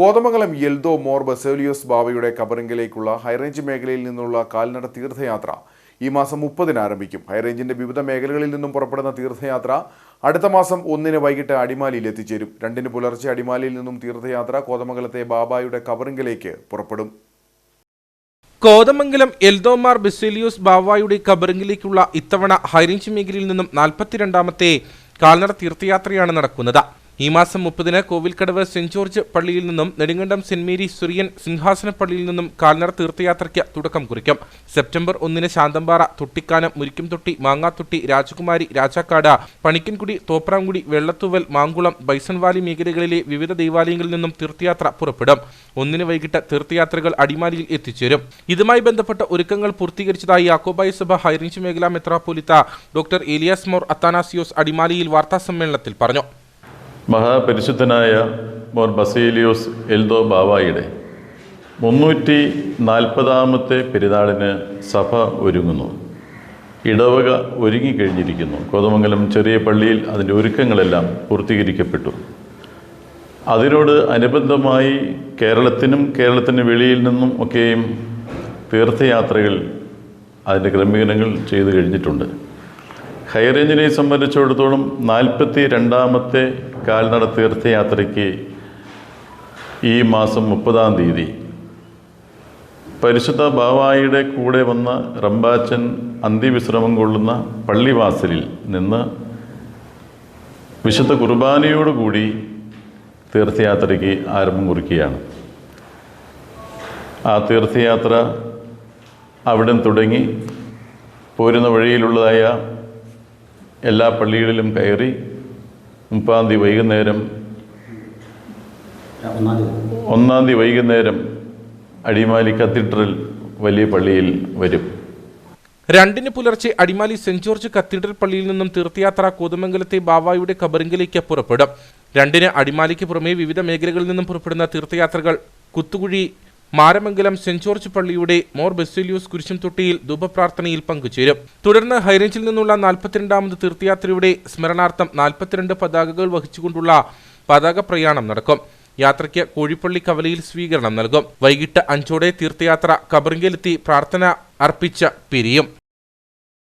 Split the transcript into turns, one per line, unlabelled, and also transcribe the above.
Kothamangalam Yeldho more Baselios ബാബയുടെ കബറിങ്കിലേക്കുള്ള high range മേഖലയിൽ നിന്നുള്ള കാൽനട തീർത്ഥയാത്ര ഈ മാസം മുപ്പതിന് ആരംഭിക്കും. ഹൈറേഞ്ചിന്റെ വിവിധ മേഖലകളിൽ നിന്നും പുറപ്പെടുന്ന തീർത്ഥയാത്ര അടുത്ത മാസം ഒന്നിന് വൈകിട്ട് അടിമാലിയിൽ എത്തിച്ചേരും. രണ്ടിന് പുലർച്ചെ അടിമാലിയിൽ നിന്നും തീർത്ഥയാത്ര കോതമംഗലത്തെ ബാബായുടെ കബറിങ്കിലേക്ക് പുറപ്പെടും.
കോതമംഗലം എൽദോമാർ ബെസേലിയോസ് ബാവായുടെ കബറിങ്കിലേക്കുള്ള ഇത്തവണ ഹൈറേഞ്ച് മേഖലയിൽ നിന്നും നാൽപ്പത്തിരണ്ടാമത്തെ കാൽനട തീർത്ഥയാത്രയാണ് നടക്കുന്നത്. ഈ മാസം മുപ്പതിന് കോവിൽക്കടവ് സെന്റ് ജോർജ് പള്ളിയിൽ നിന്നും നെടുങ്കണ്ടം സെന്റ് മേരി സുറിയൻ സിംഹാസന പള്ളിയിൽ നിന്നും കാൽനട തീർത്ഥയാത്രയ്ക്ക് തുടക്കം കുറിക്കും. സെപ്റ്റംബർ ഒന്നിന് ശാന്തമ്പാറ തൊട്ടിക്കാനം മുരിക്കുംതൊട്ടി മാങ്ങാത്തൊട്ടി രാജകുമാരി രാജാക്കാട് പണിക്കൻകുടി തോപ്രാംകുടി വെള്ളത്തൂവൽ മാങ്കുളം ബൈസൺവാലി മേഖലകളിലെ വിവിധ ദേവാലയങ്ങളിൽ നിന്നും തീർത്ഥയാത്ര പുറപ്പെടും. ഒന്നിന് വൈകിട്ട് തീർത്ഥയാത്രകൾ അടിമാലിയിൽ എത്തിച്ചേരും. ഇതുമായി ബന്ധപ്പെട്ട ഒരുക്കങ്ങൾ പൂർത്തീകരിച്ചതായി യാക്കോബായ സഭ ഹൈറേഞ്ച് മേഖലാ മെത്രാപ്പൊലിത്ത ഡോക്ടർ ഏലിയാസ് മോർ അത്താനാസിയോസ് അടിമാലിയിൽ വാർത്താസമ്മേളനത്തിൽ പറഞ്ഞു.
മഹാപരിശുദ്ധനായ മോർ ബസേലിയോസ് എൽദോ ബാവായുടെ മുന്നൂറ്റി നാൽപ്പതാമത്തെ പെരുന്നാളിന് സഭ ഒരുങ്ങുന്നു. ഇടവക ഒരുങ്ങിക്കഴിഞ്ഞിരിക്കുന്നു. കോതമംഗലം ചെറിയ പള്ളിയിൽ അതിന്റെ ഒരുക്കങ്ങളെല്ലാം പൂർത്തീകരിക്കപ്പെട്ടു. അതിനോട് അനുബന്ധമായി കേരളത്തിനും കേരളത്തിന് വെളിയിൽ നിന്നും ഒക്കെയും തീർത്ഥയാത്രകൾ അതിന്റെ ക്രമീകരണങ്ങൾ ചെയ്തു കഴിഞ്ഞിട്ടുണ്ട്. ഹൈറേഞ്ചിനെ സംബന്ധിച്ചിടത്തോളം നാൽപ്പത്തി രണ്ടാമത്തെ കാൽനട തീർത്ഥയാത്രയ്ക്ക് ഈ മാസം മുപ്പതാം തീയതി. പരിശുദ്ധ ബാവായിയുടെ കൂടെ വന്ന റംബാച്ചൻ അന്ത്യവിശ്രമം കൊള്ളുന്ന പള്ളിവാസലിൽ നിന്ന് വിശുദ്ധ കുർബാനയോടുകൂടി തീർത്ഥയാത്രയ്ക്ക് ആരംഭം കുറിക്കുകയാണ്. ആ തീർത്ഥയാത്ര അവിടെ തുടങ്ങി പോരുന്ന വഴിയിലുള്ളതായ എല്ലാ പള്ളികളിലും കയറി മുപ്പാം തീയതി വൈകുന്നേരം. ഒന്നാം തീയതി. വൈകുന്നേരം അടിമാലി കത്തീഡ്രൽ വലിയ പള്ളിയിൽ വരും.
രണ്ടിന് പുലർച്ചെ അടിമാലി സെന്റ് ജോർജ് കത്തീഡ്രൽ പള്ളിയിൽ നിന്നും തീർത്ഥയാത്ര കോതമംഗലത്തെ ബാവായുടെ കബറിങ്കിലേക്ക് പുറപ്പെടും. രണ്ടിന് അടിമാലിക്ക് പുറമെ വിവിധ മേഖലകളിൽ നിന്നും പുറപ്പെടുന്ന തീർത്ഥയാത്രകൾ കുത്തുകുഴി മാരമംഗലം സെന്റ് ജോർജ് പള്ളിയുടെ മോർ ബെസിലിയോസ് കുരിശും തൊട്ടിയിൽ ധൂപപ്രാർത്ഥനയിൽ പങ്കുചേരും. തുടർന്ന് ഹൈറേഞ്ചിൽ നിന്നുള്ള നാൽപ്പത്തിരണ്ടാമത് തീർത്ഥയാത്രയുടെ സ്മരണാർത്ഥം നാൽപ്പത്തിരണ്ട് പതാകകൾ വഹിച്ചുകൊണ്ടുള്ള പതാക പ്രയാണം നടക്കും. യാത്രയ്ക്ക് കോഴിപ്പള്ളി കവലയിൽ സ്വീകരണം നൽകും. വൈകിട്ട് അഞ്ചോടെ തീർത്ഥയാത്ര കബറിങ്കലെത്തി പ്രാർത്ഥന അർപ്പിച്ച പിരിയും.